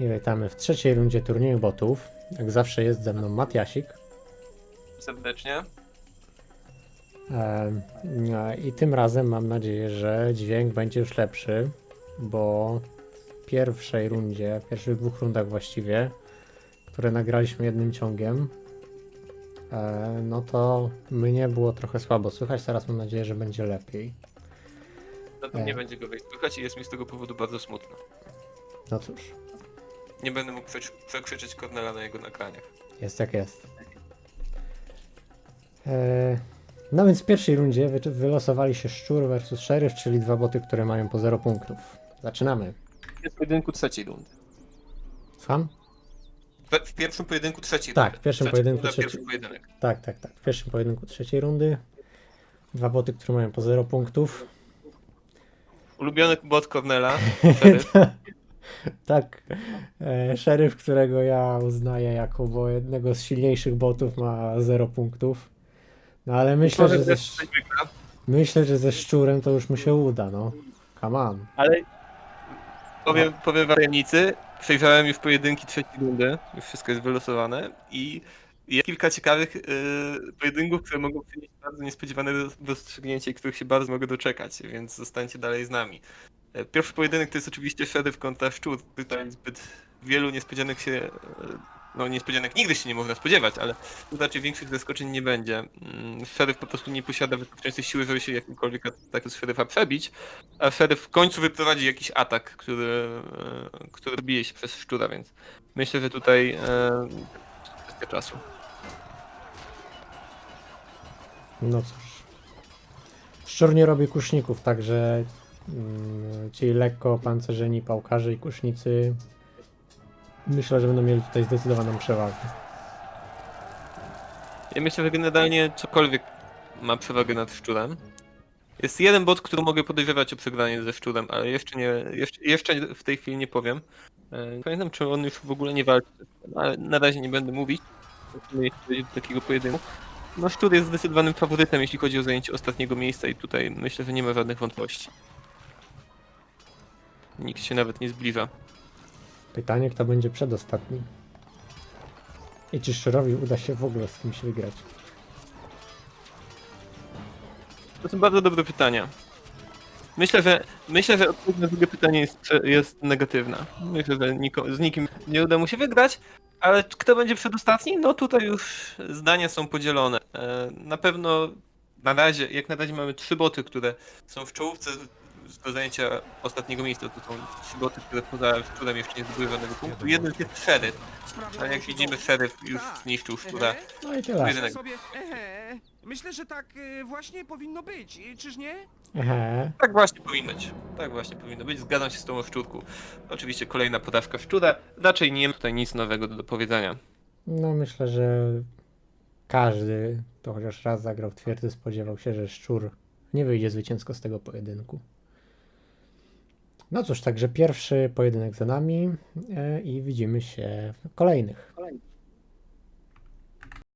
I witamy w trzeciej rundzie turnieju botów. Jak zawsze jest ze mną Matiasik. serdecznie. No I tym razem mam nadzieję, że dźwięk będzie już lepszy, bo w pierwszej rundzie, w pierwszych dwóch rundach właściwie, które nagraliśmy jednym ciągiem, e, no to mnie było trochę słabo słychać. Teraz mam nadzieję, że będzie lepiej. Zatem E. nie będzie go wejść słychać i jest mi z tego powodu bardzo smutno. No cóż, Nie będę mógł przekrzy- przekrzyczeć Cornela na jego nagraniach. jest jak jest. E, no więc w pierwszej rundzie wy, wylosowali się Szczur versus Sheriff, czyli dwa boty, które mają po 0 punktów. Zaczynamy. Jest w pojedynku trzeciej rundy. Słucham? We- W pierwszym pojedynku trzeciej Tak, rundy. w pierwszym pojedynku trzeciej- Pierwszy pojedynek. Tak, tak, tak. W pierwszym pojedynku trzeciej rundy. Dwa boty, które mają po 0 punktów. Ulubiony bot Cornela. Szeryf. Tak, e, szeryf, którego ja uznaję jako bo jednego z silniejszych botów ma 0 punktów. No ale myślę, że ze, myślę, że ze szczurem to już mu się uda, no. Come on. Ale powiem, powiem warianicy, przejrzałem już pojedynki trzeciej rundy, już wszystko jest wylosowane i jest kilka ciekawych y, pojedynków, które mogą przynieść bardzo niespodziewane roz- rozstrzygnięcie, i których się bardzo mogę doczekać, więc zostańcie dalej z nami. E, Pierwszy pojedynek to jest oczywiście Sheriff kontra Szczur. Tutaj zbyt wielu niespodzianek się, e, no niespodzianek nigdy się nie można spodziewać, ale tu raczej większych zaskoczeń nie będzie. Mm, Sheriff po prostu nie posiada wystarczającej siły, żeby się jakimkolwiek ataku z Sherifa przebić, a Sheriff w końcu wyprowadzi jakiś atak, który, e, który bije się przez Szczura, więc myślę, że tutaj e, kwestia czasu. No cóż. Szczur nie robi kuszników, także mm, ci lekko pancerzeni pałkarze i kusznicy myślę, że będą mieli tutaj zdecydowaną przewagę. Ja myślę, że generalnie cokolwiek ma przewagę nad szczurem. Jest jeden bot, który mogę podejrzewać o przegranie ze szczurem, ale jeszcze nie, jeszcze, jeszcze w tej chwili nie powiem. Nie pamiętam, czy on już w ogóle nie walczy, ale na razie nie będę mówić. Dojść do takiego pojedynku. No szczur jest zdecydowanym faworytem, jeśli chodzi o zajęcie ostatniego miejsca i tutaj myślę, że nie ma żadnych wątpliwości. Nikt się nawet nie zbliża. Pytanie, kto będzie przedostatni? I czy Szczurowi uda się w ogóle z kimś wygrać? To są bardzo dobre pytania. Myślę, że myślę, że odpowiedź na drugie pytanie jest, jest negatywna. Myślę, że niko, z nikim nie uda mu się wygrać, ale kto będzie przedostatni? No tutaj już zdania są podzielone. E, Na pewno na razie, jak na razie mamy trzy boty, które są w czołówce do zajęcia ostatniego miejsca. To są trzy boty, które poza szczurem jeszcze nie zdobyły żadnego punktu. Jeden jest szeryf, a jak widzimy szeryf już zniszczył szczura. No i tyle. Myślę sobie, ehe, myślę, że tak y, właśnie powinno być, i czyż nie? Tak właśnie powinno być. Tak właśnie powinno być. Zgadzam się z tą o szczurku. Oczywiście kolejna podażka szczura. Raczej nie ma tutaj nic nowego do, do powiedzenia. No myślę, że każdy, kto chociaż raz zagrał w twierdzy, spodziewał się, że Szczur nie wyjdzie zwycięsko z tego pojedynku. No cóż, także pierwszy pojedynek za nami e, i widzimy się w kolejnych.